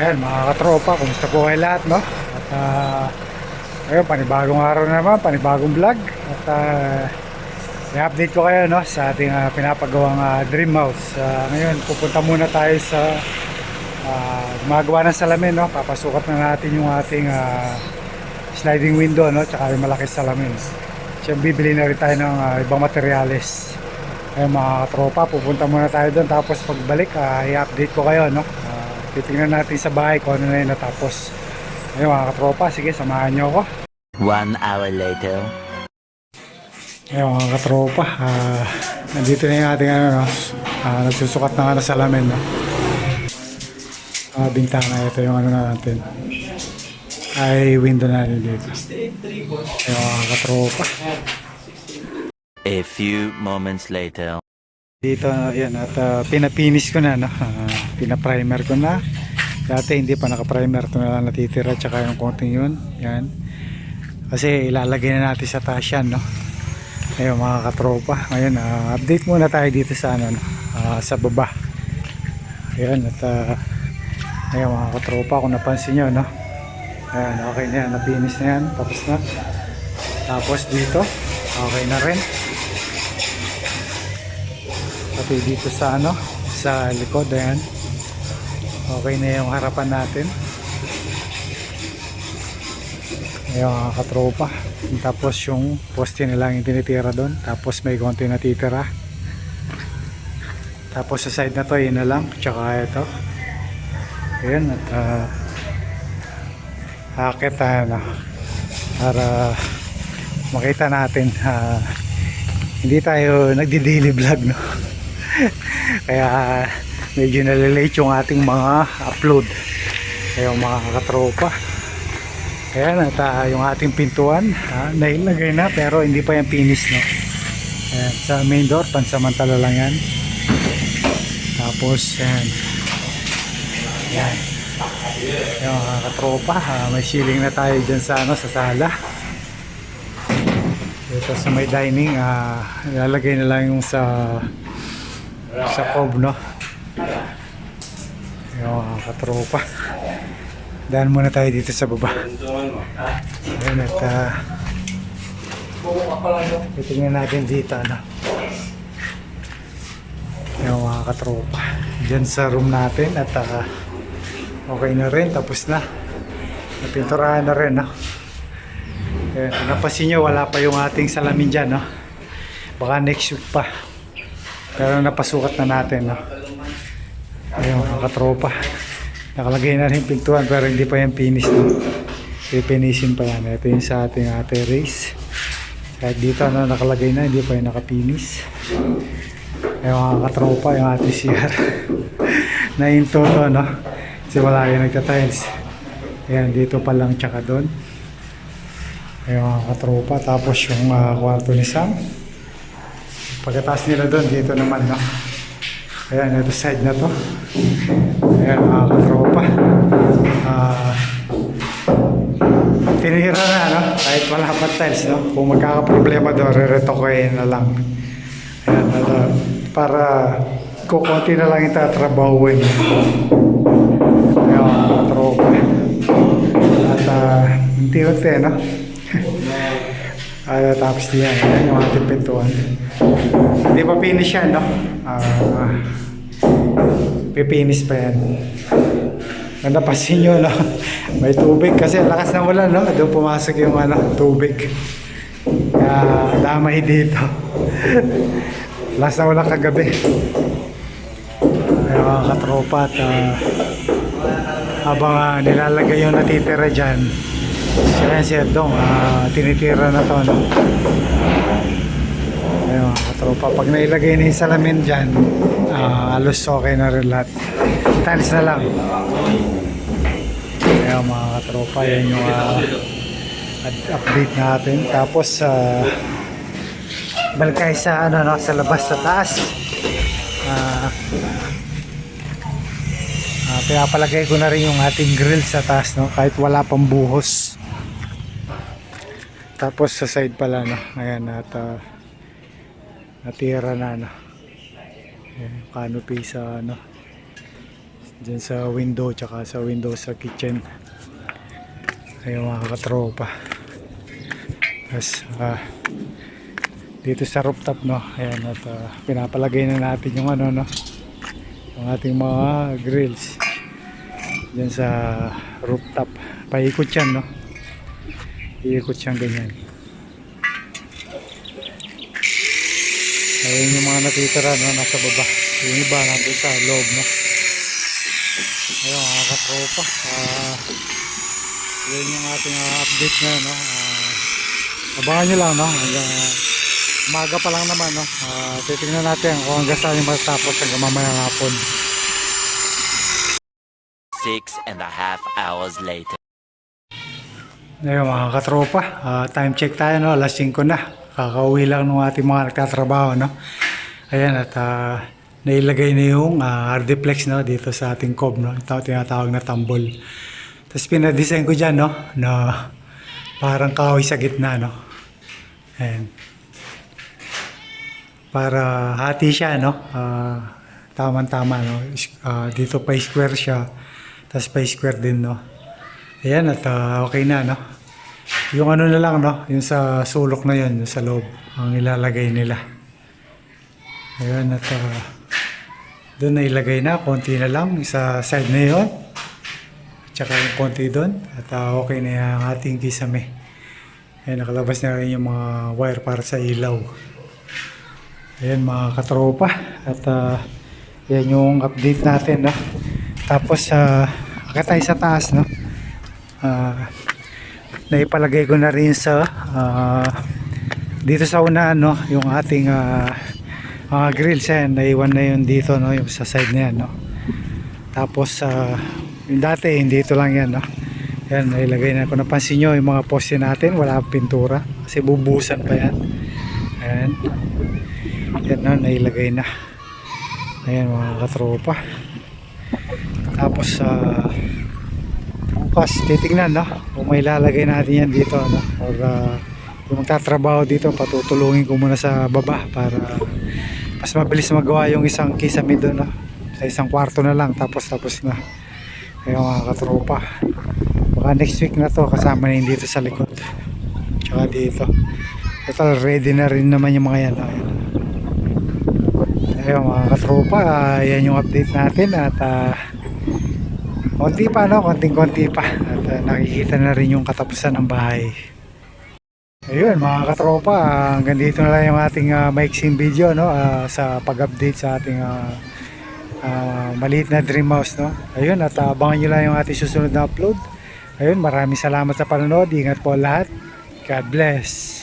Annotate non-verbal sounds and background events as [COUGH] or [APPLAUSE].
Ayan mga katropa, kumusta po kayo lahat no? At uh, ayun, panibagong araw na naman, panibagong vlog At uh, i-update ko kayo no, sa ating ah, pinapagawang ah, dream house Ah, Ngayon, pupunta muna tayo sa uh, ng salamin no? Papasukat na natin yung ating ah, sliding window no? Tsaka yung malaki salamin Siyempre bibili na rin tayo ng ah, ibang materyales Ayun mga katropa, pupunta muna tayo doon Tapos pagbalik, ah, i-update ko kayo no? Titingnan natin sa bahay kung ano na yung natapos Ayun mga katropa, sige samahan nyo ako One hour later. Ayun mga katropa, ah, nandito na yung ating ano, no? Ah, nagsusukat ng ano, salamin. No? Ah, bintana, ito yung ano na natin. Ay, window natin dito. Ayun mga katropa. A few moments later. Dito, yan, at ah, pinapinis ko na, no? Ah, pinaprimer ko na. Dati hindi pa naka-primer, ito na lang natitira, tsaka yung konting yun, yan. Kasi ilalagay na natin sa taas yan, no? Ayun mga katropa, ngayon ah, update muna tayo dito sa ano, no? Ah, sa baba. Ayun, at ah, ayun mga katropa, kung napansin nyo, no? Ayan, okay na yan, napinis na yan, tapos na. Tapos dito, okay na rin. Pati dito sa ano, sa likod, ayan. Okay na yung harapan natin. Ayan mga katropa. Tapos yung poste na lang yung tinitira doon. Tapos may konti natitira. Tapos sa side na to, yun na lang. Tsaka ito. Ayan, at uh, akit tayo na. Para makita natin ah, hindi tayo nagdi-daily vlog no. [LAUGHS] Kaya medyo nalilate yung ating mga upload. Kaya mga katropa. Ayan at ah, yung ating pintuan ah, nailagay na pero hindi pa yan finish no. Ayan, sa main door pansamantala lang yan. Tapos ayan. Ayan. Yung mga katropa, ah, may ceiling na tayo dyan sa ano sa sala. Ito sa may dining, ah, ilalagay na lang yung sa sa cob, no? Yung mga katropa. Daan muna tayo dito sa baba. Ayan at uh, titingnan natin dito, ano? Yung mga katropa. Diyan sa room natin at ah, okay na rin, tapos na. Napinturahan na rin, no? Ayan, kung napansin nyo, wala pa yung ating salamin dyan, no? Baka next week pa. Pero napasukat na natin, no? Ayun, mga katropa. Nakalagay na rin pintuan pero hindi pa yan finish, no? Pipinisin pa yan. Ito yung sa ating ate race. Kahit dito, no, nakalagay na, hindi pa yan nakapinis. Ayun, mga katropa, yung ate CR. [LAUGHS] Nainto to, no? Kasi wala yung nagtatiles. Ayan, dito pa lang tsaka doon. Ayun mga katropa. Tapos yung ah, kwarto ni Sam. Pagkatapos nila doon, dito naman, no? Ayan, ito side na to. Ayan mga katropa. Ah, tinira na, no? Kahit wala pa tiles, no? Kung magkakaproblema doon, re-retokoyin na lang. Ayan, ito. Para kukunti na lang yung tatrabahuin. Ayan mga katropa. At uh, unti-unti, no? [LAUGHS] Ay, tapos diyan, ayan yung ating pintuan. Hindi pa finish yan, no? Ah, pipinis pa yan. Ganda pasin nyo, no? [LAUGHS] May tubig kasi lakas ng ulan, no? Doon pumasok yung ano, tubig. Kaya damay dito. [LAUGHS] lakas ng ulan kagabi. Ay, mga katropa at ah, habang ah, nilalagay yung natitira dyan, siya yan si Edong, ah, tinitira na to, no? Ayun, mga katropa. Pag nailagay na yung salamin dyan, ah, halos okay na rin lahat. Tiles na lang. Ayun, mga katropa, yan yung ad- update natin. Tapos, balik tayo sa, ano, no, sa labas sa taas. Ah, ah, pinapalagay ko na rin yung ating grill sa taas, no, kahit wala pang buhos. Tapos sa side pala, no, ayan, at ah, natira na, no. Ayan, canopy sa, ano, Diyan sa window tsaka sa window sa kitchen. Ayun mga katropa. Tapos ah, dito sa rooftop no. Ayan at ah, pinapalagay na natin yung ano no. Yung ating mga grills. Diyan sa rooftop. Paikot yan no. Iikot siyang ganyan. Ayun yung mga natitira no, nasa baba. Yung iba nandun sa loob no. Ayun mga katropa. Ah, yun yung ating ah, update na no. Ah, abangan nyo lang no. Hanggang, ah, umaga pa lang naman no. Ah, titingnan natin kung hanggang saan yung matatapos hanggang mamaya hapon. Six and a half hours later. Ayun mga katropa, ah, time check tayo no, alas 5 na. Kakauwi lang ng ating mga nagtatrabaho no. Ayan at ah, nailagay na yung ah, Ardiplex no dito sa ating cob no. Ito tinatawag na tambol. Tapos pinadesign ko dyan no na parang kahoy sa gitna no. Ayan. Para hati siya no. Ah, tama-tama no. Is- ah, dito pa square siya. Tapos pa square din no. Ayan at ah, okay na no. Yung ano na lang no, yung sa sulok na yun, sa loob, ang ilalagay nila. Ayan at ah, doon na ilagay na, konti na lang, sa side na yun. At saka yung konti doon. At ah, okay na yung ating kisame. Ayan, nakalabas na rin yung mga wire para sa ilaw. Ayan mga katropa. At ah, yan yung update natin. No? Tapos, uh, akit tayo sa taas. No? Ah, naipalagay ko na rin sa ah, dito sa una no yung ating ah, mga grills yan naiwan na yun dito no yung sa side na yan no. Tapos ah, yung dati hindi dito lang yan no. Yan nailagay na kung napansin nyo yung mga poste natin wala pintura kasi bubusan pa yan. Ayan. Yan no nailagay na. Ayan mga katropa. Tapos ah bukas titignan no? Kung may lalagay natin yan dito no? Or uh, kung magtatrabaho dito patutulungin ko muna sa baba para mas mabilis magawa yung isang kisame doon no? Sa isang kwarto na lang tapos tapos na. Ayun mga katropa baka next week na to kasama na dito sa likod. Tsaka dito. Ito ready na rin naman yung mga yan no? Ayan. mga katropa ah, yan yung update natin at ah, Konti pa no, konting-konti pa. At uh, nakikita na rin yung katapusan ng bahay. Ayun mga katropa, hanggang dito na lang yung ating uh, maiksing video no, ah, sa pag-update sa ating ah, ah, maliit na dream house. No? Ayun, at ah, abangan nyo lang yung ating susunod na upload. Ayun, maraming salamat sa panonood. Ingat po lahat. God bless.